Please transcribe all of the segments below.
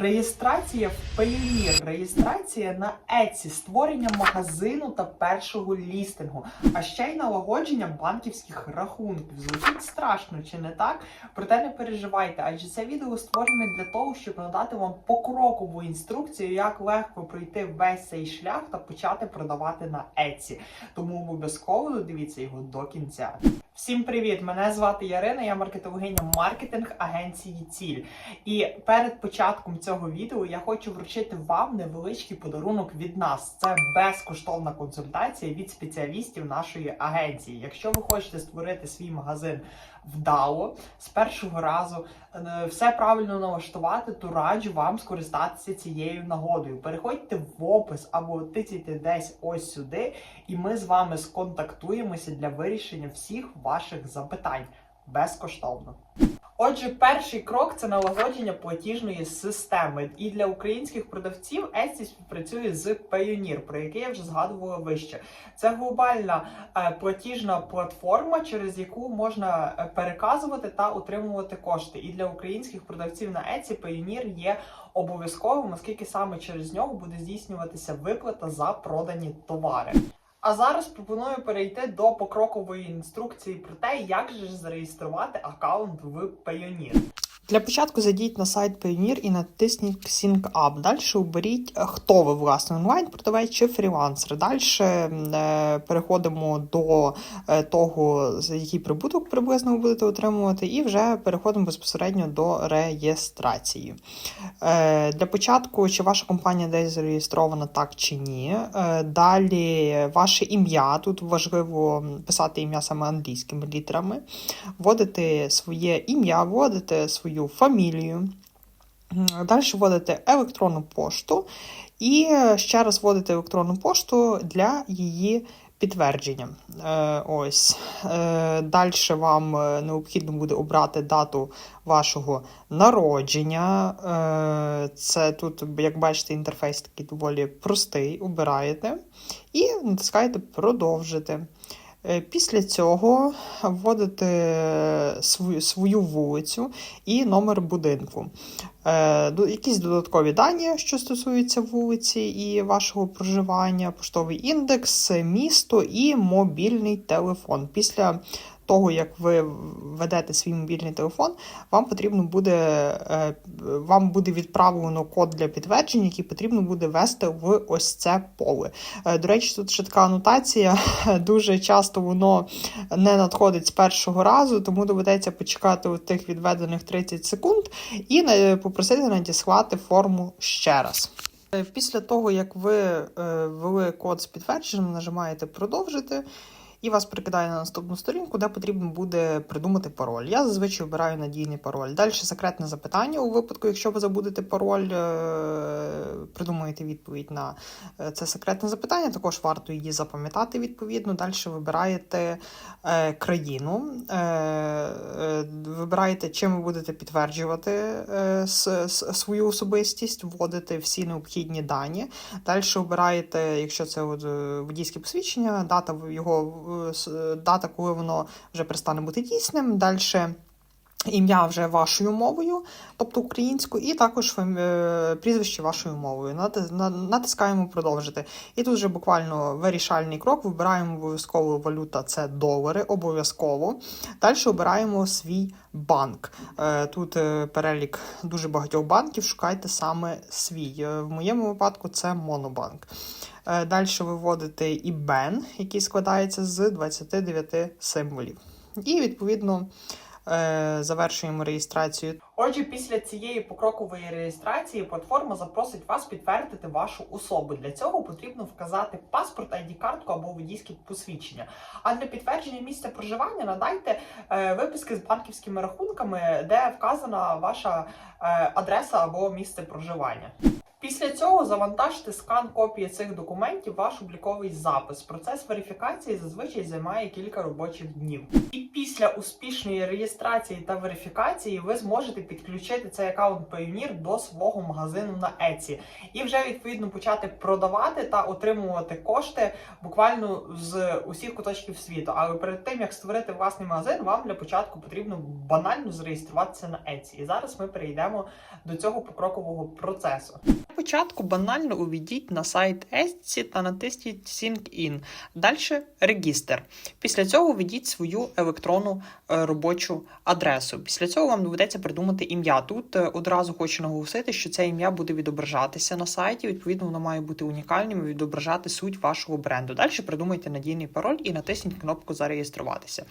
Реєстрація в Payoneer, реєстрація на Etsy, створення магазину та першого лістингу, а ще й налагодження банківських рахунків. Звучить страшно, чи не так? Проте не переживайте, адже це відео створене для того, щоб надати вам покрокову інструкцію, як легко пройти весь цей шлях та почати продавати на Etsy. Тому обов'язково додивіться його до кінця. Всім привіт! Мене звати Ярина, я маркетологиня маркетинг агенції Ціль. І перед початком цього відео я хочу вручити вам невеличкий подарунок від нас. Це безкоштовна консультація від спеціалістів нашої агенції. Якщо ви хочете створити свій магазин вдало з першого разу, е, все правильно налаштувати, то раджу вам скористатися цією нагодою. Переходьте в опис або тицяйте десь ось сюди, і ми з вами сконтактуємося для вирішення всіх ваших запитань безкоштовно. Отже, перший крок це налагодження платіжної системи. І для українських продавців Etsy співпрацює з Payoneer, про який я вже згадувала вище. Це глобальна е, платіжна платформа, через яку можна е, переказувати та отримувати кошти. І для українських продавців на Etsy Payoneer є обов'язковим, оскільки саме через нього буде здійснюватися виплата за продані товари. А зараз пропоную перейти до покрокової інструкції про те, як же зареєструвати аккаунт в Payoneer. Для початку зайдіть на сайт Payoneer і натисніть Sync Up. Далі оберіть, е, хто ви власне онлайн-продавець чи фрілансер. Далі е, переходимо до е, того, за який прибуток приблизно ви будете отримувати, і вже переходимо безпосередньо до реєстрації. Для початку, чи ваша компанія десь зареєстрована так чи ні. Далі ваше ім'я. Тут важливо писати ім'я саме англійськими літерами, вводити своє ім'я, вводити свою фамілію. Далі вводите електронну пошту і ще раз вводите електронну пошту для її підтвердження. Е, ось. Е, Далі вам е, необхідно буде обрати дату вашого народження. Це тут, як бачите, інтерфейс такий доволі простий. Обираєте і натискаєте продовжити. Е, Після цього вводите свою, свою вулицю і номер будинку. Е, Якісь додаткові дані, що стосуються вулиці і вашого проживання, поштовий індекс, місто і мобільний телефон. Після того, як ви ведете свій мобільний телефон, вам потрібно буде, е, вам буде відправлено код для підтвердження, який потрібно буде ввести в ось це поле. Е, До речі, тут ще така анотація. Дуже часто воно не надходить з першого разу, тому доведеться почекати у тих відведених 30 секунд і е, попросити надіслати форму ще раз. Після того, як ви ввели код з підтвердженням, нажимаєте продовжити. І вас прикидає на наступну сторінку, де потрібно буде придумати пароль. Я зазвичай обираю надійний пароль. Далі секретне запитання у випадку, якщо ви забудете пароль, е, придумуєте відповідь на е, це секретне запитання. Також варто її запам'ятати відповідно. Далі вибираєте е, країну, вибираєте, чим ви будете підтверджувати свою особистість, вводите всі необхідні дані. Далі обираєте, якщо це водійське посвідчення, дата його дата, коли воно вже перестане бути дійсним. Далі ім'я вже вашою мовою, тобто українською, і також е, прізвище вашою мовою. Натискаємо продовжити. І тут вже буквально вирішальний крок. Вибираємо обов'язково валюта, це долари, обов'язково. Далі обираємо свій банк. Е, Тут е, перелік дуже багатьох банків. Шукайте саме свій. В моєму випадку це Монобанк. Далі ви вводите IBAN, який складається з 29 символів. І відповідно е, завершуємо реєстрацію. Отже, після цієї покрокової реєстрації платформа запросить вас підтвердити вашу особу. Для цього потрібно вказати паспорт, ID-картку або водійське посвідчення. А для підтвердження місця проживання надайте е, виписки з банківськими рахунками, де вказана ваша е, адреса або місце проживання. Після цього завантажте скан копії цих документів в ваш обліковий запис. Процес верифікації зазвичай займає кілька робочих днів. І після успішної реєстрації та верифікації ви зможете підключити цей аккаунт Payoneer до свого магазину на Etsy і вже відповідно почати продавати та отримувати кошти буквально з усіх куточків світу. Але перед тим як створити власний магазин, вам для початку потрібно банально зареєструватися на Etsy. І зараз ми перейдемо до цього покрокового процесу. Початку банально увійдіть на сайт Etsy та натисніть Sync In. Далі регістр. Після цього введіть свою електронну е, робочу адресу. Після цього вам доведеться придумати ім'я. Тут е, одразу хочу наголосити, що це ім'я буде відображатися на сайті. Відповідно, воно має бути унікальним і відображати суть вашого бренду. Далі придумайте надійний пароль і натисніть кнопку Зареєструватися.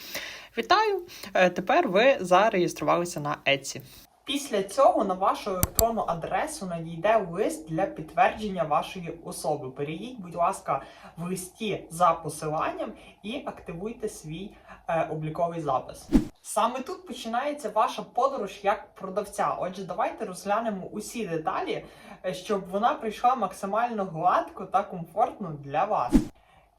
Вітаю! Е, Тепер ви зареєструвалися на Etsy. Після цього на вашу електронну адресу надійде лист для підтвердження вашої особи. Перейдіть, будь ласка, в листі за посиланням і активуйте свій е, обліковий запис. Саме тут починається ваша подорож як продавця. Отже, давайте розглянемо усі деталі, е, щоб вона прийшла максимально гладко та комфортно для вас.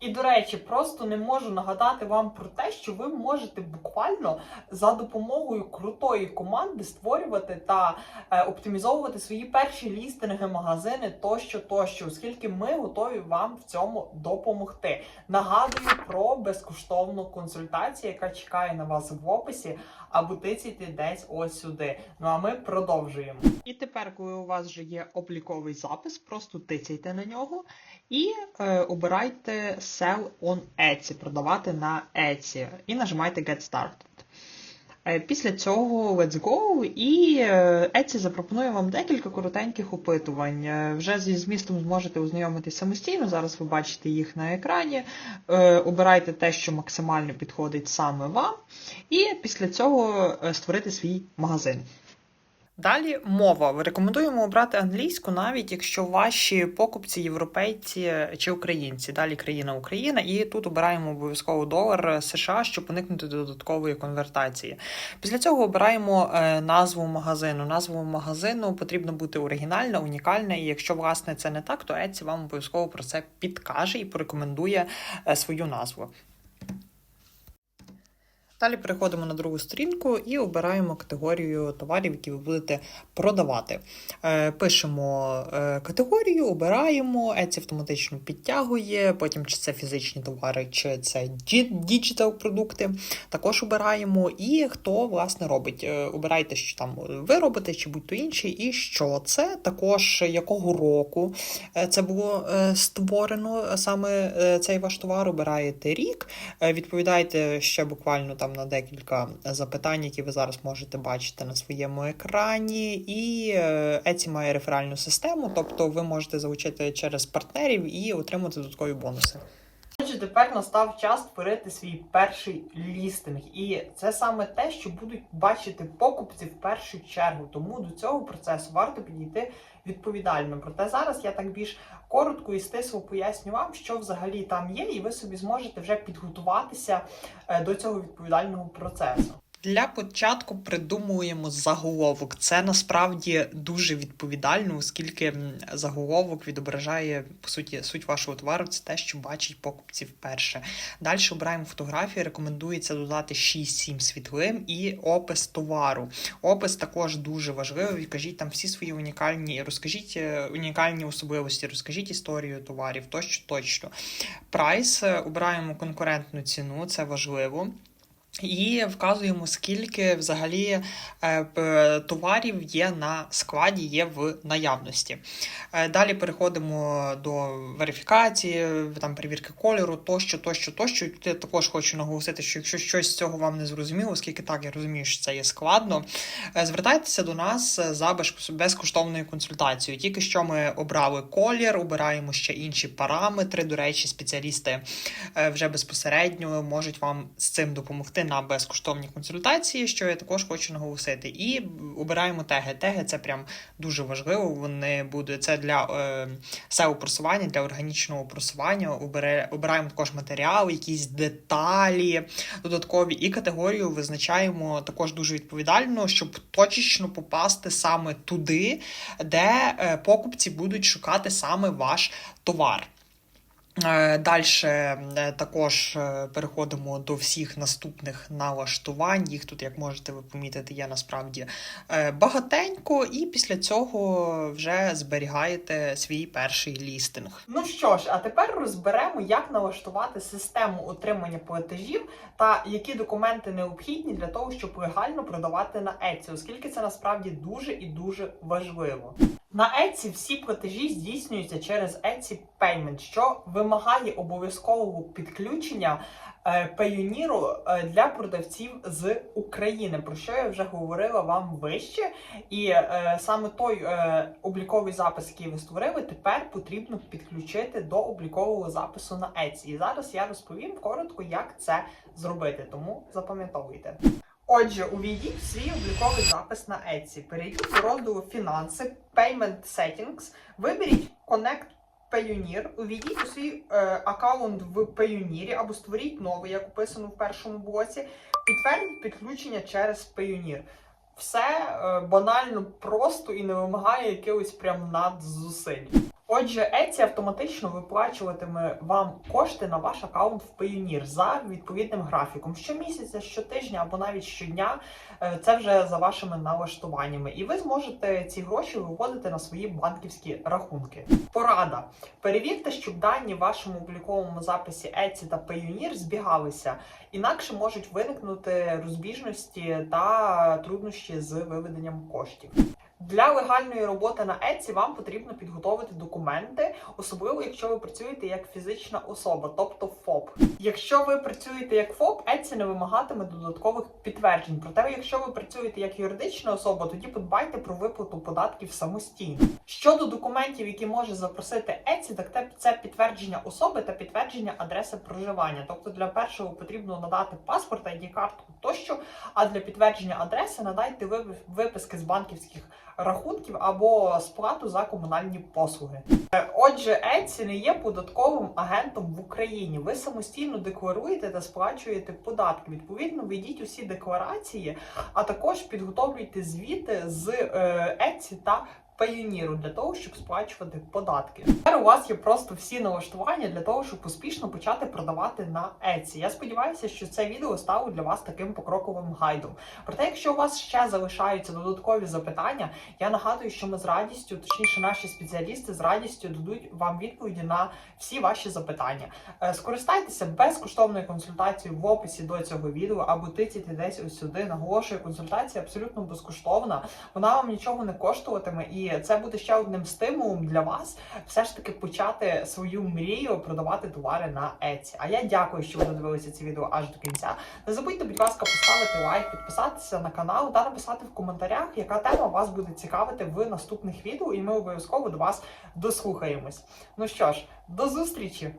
І до речі, просто не можу нагадати вам про те, що ви можете буквально за допомогою крутої команди створювати та е, оптимізовувати свої перші лістинги, магазини тощо, тощо, оскільки ми готові вам в цьому допомогти. Нагадую про безкоштовну консультацію, яка чекає на вас в описі, або тицяйте десь ось сюди. Ну а ми продовжуємо. І тепер, коли у вас вже є обліковий запис, просто тицяйте на нього і е, обирайте Sell on Etsy, продавати на Etsy, і нажимайте Get Started. Е, Після цього Let's Go, і Еці Etsy запропонує вам декілька коротеньких опитувань. Е, Вже зі змістом зможете ознайомитись самостійно. Зараз ви бачите їх на екрані. Е, Обирайте те, що максимально підходить саме вам, і після цього е, створити свій магазин. Далі мова. Рекомендуємо обрати англійську, навіть якщо ваші покупці європейці чи українці. Далі країна Україна, і тут обираємо обов'язково долар США, щоб уникнути додаткової конвертації. Після цього обираємо е, назву магазину. Назву магазину потрібно бути оригінальна, унікальна. І якщо власне це не так, то Etsy вам обов'язково про це підкаже і порекомендує е, свою назву. Далі переходимо на другу сторінку і обираємо категорію товарів, які ви будете продавати. Е, Пишемо е, категорію, обираємо, Etsy автоматично підтягує, потім чи це фізичні товари, чи це діджитал продукти. Також обираємо і хто власне робить. Е, Обирайте, що там ви робите, чи будь-то інший, і що це, також якого року це було створено саме цей ваш товар. Обираєте рік, відповідаєте ще буквально там на декілька запитань, які ви зараз можете бачити на своєму екрані. І е, Etsy має реферальну систему, тобто ви можете залучити через партнерів і отримати додаткові бонуси. Отже, тепер настав час створити свій перший лістинг, і це саме те, що будуть бачити покупці в першу чергу. Тому до цього процесу варто підійти відповідально. Проте зараз я так більш коротко і стисло поясню вам, що взагалі там є, і ви собі зможете вже підготуватися е, до цього відповідального процесу. Для початку придумуємо заголовок. Це насправді дуже відповідально, оскільки заголовок відображає по суті суть вашого товару. Це те, що бачить покупці вперше. Далі обираємо фотографії. Рекомендується додати 6-7 світлин і опис товару. Опис також дуже важливий. Кажіть там всі свої унікальні, розкажіть е, унікальні особливості, розкажіть історію товарів, тощо точно. Прайс е, обираємо конкурентну ціну, це важливо. І вказуємо, скільки взагалі е, товарів є на складі, є в наявності. Е, Далі переходимо до верифікації, там перевірки кольору, тощо, тощо, тощо. Я також хочу наголосити, що якщо щось з цього вам не зрозуміло, оскільки так я розумію, що це є складно, е, звертайтеся до нас за безкоштовною консультацією. Тільки що ми обрали колір, обираємо ще інші параметри. До речі, спеціалісти вже безпосередньо можуть вам з цим допомогти на безкоштовні консультації, що я також хочу наголосити. І обираємо теги. Теги це прям дуже важливо. Вони будуть це для е, SEO просування, для органічного просування. Обираємо також матеріали, якісь деталі додаткові, і категорію визначаємо також дуже відповідально, щоб точечно попасти саме туди, де е, покупці будуть шукати саме ваш товар. Далі також е, переходимо до всіх наступних налаштувань. Їх тут, як можете ви помітити, є насправді е, багатенько, і після цього вже зберігаєте свій перший лістинг. Ну що ж, а тепер розберемо, як налаштувати систему отримання платежів та які документи необхідні для того, щоб легально продавати на Etsy, оскільки це насправді дуже і дуже важливо. На Etsy всі платежі здійснюються через Etsy Payment, що вимагає обов'язкового підключення е, Payoneer е, для продавців з України, про що я вже говорила вам вище. І е, саме той обліковий запис, який ви створили, тепер потрібно підключити до облікового запису на Etsy. І зараз я розповім коротко, як це зробити. Тому запам'ятовуйте. Отже, увійдіть в свій обліковий запис на Etsy. Перейдіть до розділу Фінанси, Payment Settings, виберіть Connect Payoneer, увійдіть у свій е, аккаунт в Payoneer або створіть новий, як описано в першому блоці. Підтвердіть підключення через Payoneer. Все е, банально просто і не вимагає якихось прям надзусиль. Отже, Etsy автоматично виплачуватиме вам кошти на ваш аккаунт в Payoneer за відповідним графіком. Щомісяця, щотижня або навіть щодня. Е, Це вже за вашими налаштуваннями, і ви зможете ці гроші виводити на свої банківські рахунки. Порада: перевірте, щоб дані в вашому обліковому записі Etsy та Payoneer збігалися, інакше можуть виникнути розбіжності та труднощі з виведенням коштів. Для легальної роботи на Etsy вам потрібно підготовити документи, особливо якщо ви працюєте як фізична особа, тобто ФОП. Якщо ви працюєте як ФОП, Etsy не вимагатиме додаткових підтверджень. Проте, якщо ви працюєте як юридична особа, тоді подбайте про виплату податків самостійно. Щодо документів, які може запросити Etsy, так це підтвердження особи та підтвердження адреси проживання. Тобто для першого потрібно надати паспорт, id картку тощо. А для підтвердження адреси надайте виписки з банківських рахунків або сплату за комунальні послуги. Е, Отже, Etsy не є податковим агентом в Україні. Ви самостійно декларуєте та сплачуєте податки. Відповідно, ведіть усі декларації, а також підготовлюйте звіти з ЕЦІ Etsy та Payoneer для того, щоб сплачувати податки. Тепер у вас є просто всі налаштування для того, щоб успішно почати продавати на Etsy. Я сподіваюся, що це відео стало для вас таким покроковим гайдом. Проте, якщо у вас ще залишаються додаткові запитання, я нагадую, що ми з радістю, точніше, наші спеціалісти з радістю дадуть вам відповіді на всі ваші запитання. Е, Скористайтеся безкоштовною консультацією в описі до цього відео або тицяйте десь ось сюди. Наголошую, консультація абсолютно безкоштовна. Вона вам нічого не коштуватиме, і це буде ще одним стимулом для вас все ж таки почати свою мрію продавати товари на Etsy. А я дякую, що ви додивилися це відео аж до кінця. Не забудьте, будь ласка, поставити лайк, підписатися на канал та написати в коментарях, яка тема вас буде цікавити в наступних відео, і ми обов'язково до вас дослухаємось. Ну що ж, до зустрічі!